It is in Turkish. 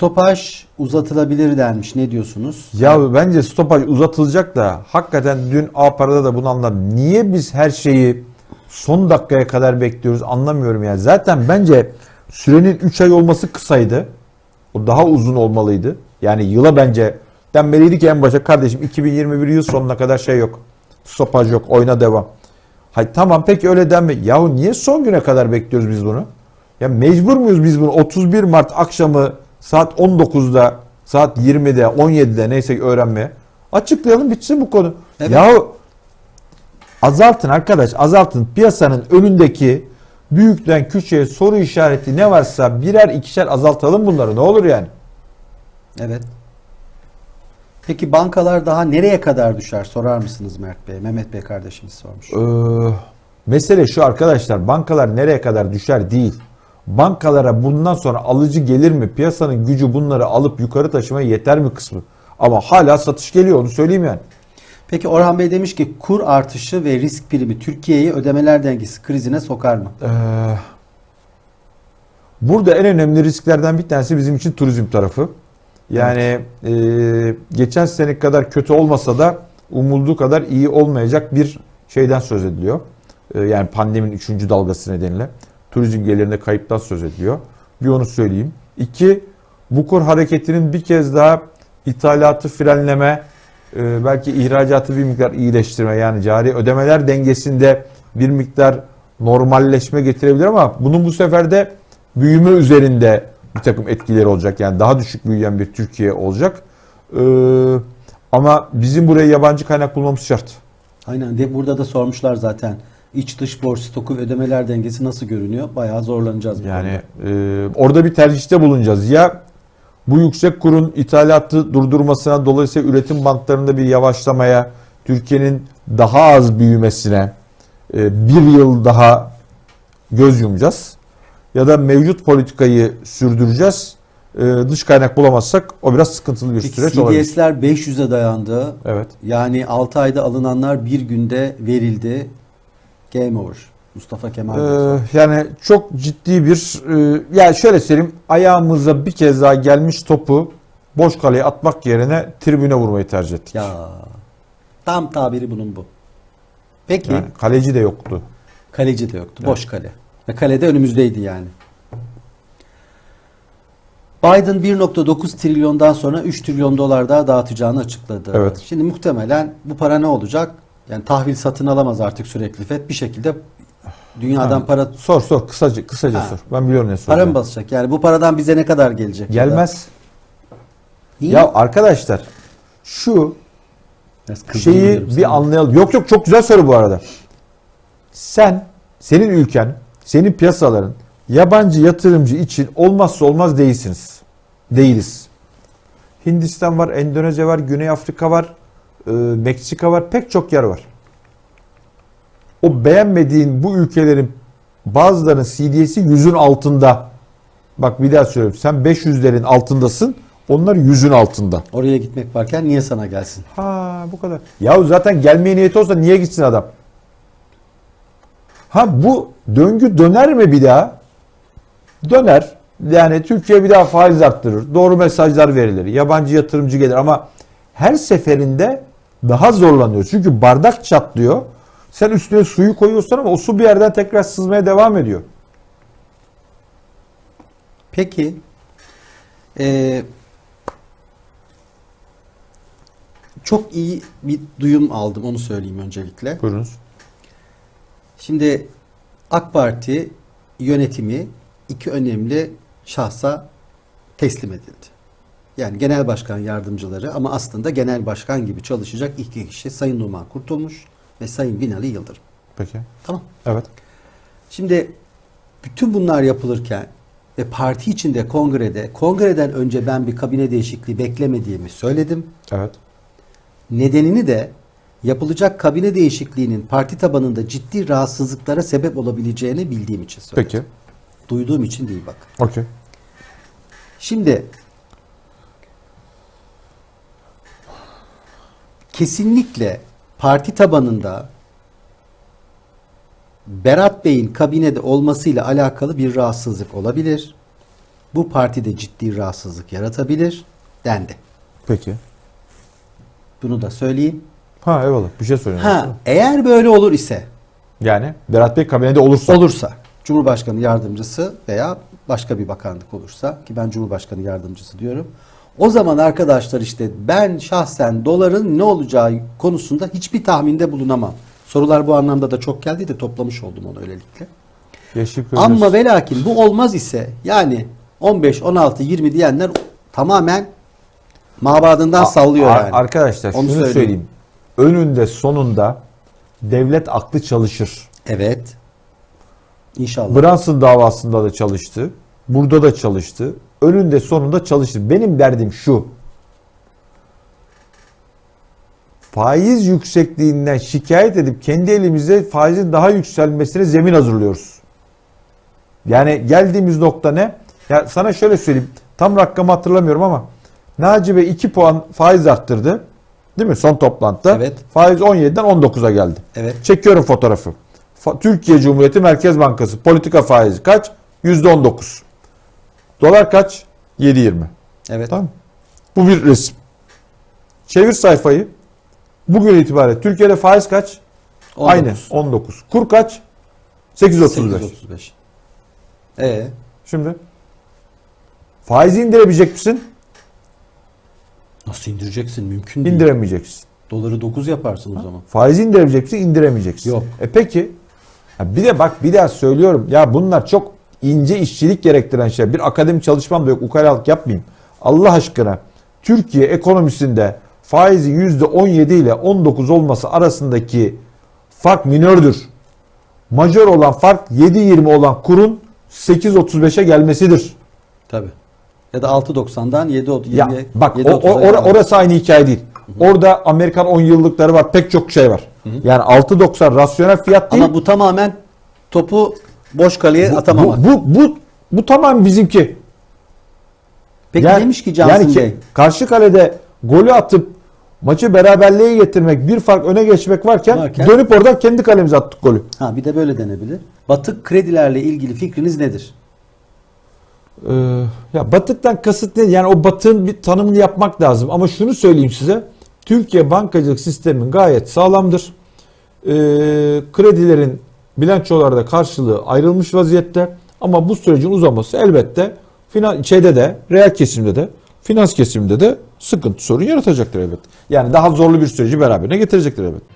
Stopaj uzatılabilir denmiş. Ne diyorsunuz? Ya bence stopaj uzatılacak da hakikaten dün A parada da bunu anladım. Niye biz her şeyi son dakikaya kadar bekliyoruz anlamıyorum ya. Zaten bence sürenin 3 ay olması kısaydı. O daha uzun olmalıydı. Yani yıla bence denmeliydi ki en başa kardeşim 2021 yıl sonuna kadar şey yok. Stopaj yok oyna devam. Hay tamam peki öyle denme. Yahu niye son güne kadar bekliyoruz biz bunu? Ya mecbur muyuz biz bunu 31 Mart akşamı saat 19'da saat 20'de 17'de neyse öğrenmeye? Açıklayalım bitsin bu konu. Evet. Yahu azaltın arkadaş azaltın piyasanın önündeki büyükten küçüğe soru işareti ne varsa birer ikişer azaltalım bunları ne olur yani. Evet. Peki bankalar daha nereye kadar düşer sorar mısınız Mert Bey? Mehmet Bey kardeşimiz sormuş. Ee, mesele şu arkadaşlar bankalar nereye kadar düşer değil. Bankalara bundan sonra alıcı gelir mi? Piyasanın gücü bunları alıp yukarı taşımaya yeter mi kısmı? Ama hala satış geliyor onu söyleyeyim yani. Peki Orhan Bey demiş ki kur artışı ve risk primi Türkiye'yi ödemeler dengesi krizine sokar mı? Ee, burada en önemli risklerden bir tanesi bizim için turizm tarafı. Yani e, geçen sene kadar kötü olmasa da umulduğu kadar iyi olmayacak bir şeyden söz ediliyor. E, yani pandeminin 3. dalgası nedeniyle turizm gelirinde kayıptan söz ediliyor. Bir onu söyleyeyim. İki, bu kur hareketinin bir kez daha ithalatı frenleme, e, belki ihracatı bir miktar iyileştirme yani cari ödemeler dengesinde bir miktar normalleşme getirebilir ama bunun bu sefer de büyüme üzerinde bir takım etkileri olacak. Yani daha düşük büyüyen bir Türkiye olacak. E, ama bizim buraya yabancı kaynak bulmamız şart. Aynen de burada da sormuşlar zaten. İç dış borç stoku ve ödemeler dengesi nasıl görünüyor? Bayağı zorlanacağız bu Yani e, orada bir tercihte bulunacağız. Ya bu yüksek kurun ithalatı durdurmasına dolayısıyla üretim bantlarında bir yavaşlamaya, Türkiye'nin daha az büyümesine e, bir yıl daha göz yumacağız. Ya da mevcut politikayı sürdüreceğiz. E, dış kaynak bulamazsak o biraz sıkıntılı bir Peki süreç olabilir. CDS'ler 500'e dayandı. Evet. Yani 6 ayda alınanlar bir günde verildi. Game over. Mustafa Kemal Ee, yani çok ciddi bir e, ya şöyle söyleyeyim ayağımıza bir kez daha gelmiş topu boş kaleye atmak yerine tribüne vurmayı tercih ettik. Ya tam tabiri bunun bu. Peki Yani kaleci de yoktu. kaleci de yoktu. Boş kale. Ve kalede önümüzdeydi yani. Biden 1.9 trilyondan sonra 3 trilyon dolar daha dağıtacağını açıkladı. Evet. Şimdi muhtemelen bu para ne olacak? Yani tahvil satın alamaz artık sürekli FED. Bir şekilde dünyadan Ha, para Sor sor kısaca kısaca Ha. sor. Ben biliyorum ne para soracağım. mı basacak? Yani bu paradan bize ne kadar gelecek? Gelmez. Niye? Ya arkadaşlar şu şeyi sana. bir anlayalım. Yok yok çok güzel soru bu arada. Sen, senin ülken, senin piyasaların yabancı yatırımcı için olmazsa olmaz değilsiniz. Değiliz. Hindistan var, Endonezya var, Güney Afrika var, Meksika var, pek çok yer var. O beğenmediğin bu ülkelerin bazılarının CDS'i yüzün altında. Bak bir daha söylüyorum. Sen 500'lerin altındasın. Onlar yüzün altında. Oraya gitmek varken niye sana gelsin? Ha bu kadar. Yahu zaten gelmeye niyeti olsa niye gitsin adam? Ha bu döngü döner mi bir daha? Döner. Yani Türkiye bir daha faiz arttırır. Doğru mesajlar verilir. Yabancı yatırımcı gelir ama her seferinde daha zorlanıyor. Çünkü bardak çatlıyor. Sen üstüne suyu koyuyorsun ama o su bir yerden tekrar sızmaya devam ediyor. Peki eee, çok iyi bir duyum aldım onu söyleyeyim öncelikle. Buyurunuz. Şimdi AK Parti yönetimi iki önemli şahsa teslim edildi. Yani genel başkan yardımcıları ama aslında genel başkan gibi çalışacak iki kişi Sayın Numan Kurtulmuş ve Sayın Binali Yıldırım. Peki. Tamam. Evet. Şimdi bütün bunlar yapılırken ve parti içinde kongrede, kongreden önce ben bir kabine değişikliği beklemediğimi söyledim. Evet. Nedenini de yapılacak kabine değişikliğinin parti tabanında ciddi rahatsızlıklara sebep olabileceğini bildiğim için söyledim. Peki. Duyduğum için değil bak. Okey. Şimdi kesinlikle parti tabanında Berat Bey'in kabinede olmasıyla alakalı bir rahatsızlık olabilir. bu partide ciddi rahatsızlık yaratabilir dendi. Peki. Bunu da söyleyeyim. Ha eyvallah. Bir şey söyleyeyim. Ha eğer böyle olur ise Yani Berat Bey kabinede olursa. olursa Cumhurbaşkanı yardımcısı veya başka bir bakanlık olursa ki ben Cumhurbaşkanı yardımcısı diyorum. O zaman arkadaşlar işte ben şahsen doların ne olacağı konusunda hiçbir tahminde bulunamam. Sorular bu anlamda da çok geldi de toplamış oldum onu öylelikle. Ama ve lakin bu olmaz ise yani 15, 16, 20 diyenler tamamen mabadından sallıyor yani. Arkadaşlar Onu şunu söyleyeyim. söyleyeyim. Önünde sonunda devlet aklı çalışır. Evet. İnşallah. Brunson davasında da çalıştı. Burada da çalıştı. Önünde sonunda çalıştı. Benim derdim şu. Faiz yüksekliğinden şikayet edip kendi elimizde faizin daha yükselmesine zemin hazırlıyoruz. Yani geldiğimiz nokta ne? Ya sana şöyle söyleyeyim. Tam rakamı hatırlamıyorum ama Naci Bey 2 puan faiz arttırdı. Değil mi? Son toplantıda. Evet. Faiz 17'den 19'a geldi. Evet. Çekiyorum fotoğrafı. Fa- Türkiye Cumhuriyeti Merkez Bankası politika faizi kaç? %19. Dolar kaç? 7.20. Evet. Tamam? Bu bir resim. Çevir sayfayı. Bugün itibariyle Türkiye'de faiz kaç? 19. Aynı 19. Kur kaç? 8.35. 835. Ee, Şimdi faizi indirebilecek misin? nasıl indireceksin? Mümkün değil. İndiremeyeceksin. Doları 9 yaparsın o zaman. Faizi indirebilecek misin? İndiremeyeceksin. Yok. E peki. Ha bir de bak bir daha söylüyorum. Ya bunlar çok ince işçilik gerektiren şey. Bir akademik çalışmam da yok. Ukalalık yapmayayım. Allah aşkına Türkiye ekonomisinde faizi %17 ile 19 olması arasındaki fark minördür. Majör olan fark 7.20 olan kurun 8.35'e gelmesidir. Tabii. Ya da 6.90'dan 7 Ya 7 bak o, 7.30'a o- ora- geldi. orası aynı hikaye değil. Orada Amerikan 10 yıllıkları var. Pek çok şey var. Yani 6.90 rasyonel fiyat değil. Ama bu tamamen topu boş kaleye atamamak. Bu, bu, bu, bu tamam bizimki. Peki Yani- demiş ki Cansın yani ki- Bey. karşı kalede golü atıp maçı beraberliğe getirmek, bir fark öne geçmek varken, Varken- dönüp oradan kendi kalemize attık golü. Ha bir de böyle denebilir. Batık kredilerle ilgili fikriniz nedir? Ee, ya batıktan kasıt ne? Yani o batığın bir tanımını yapmak lazım. Ama şunu söyleyeyim size. Türkiye bankacılık sistemin gayet sağlamdır. Ee, kredilerin bilançolarda karşılığı ayrılmış vaziyette. Ama bu sürecin uzaması elbette finan şeyde de, reel kesimde de, finans kesiminde de sıkıntı sorun yaratacaktır elbette. Yani daha zorlu bir süreci beraberine getirecektir elbette.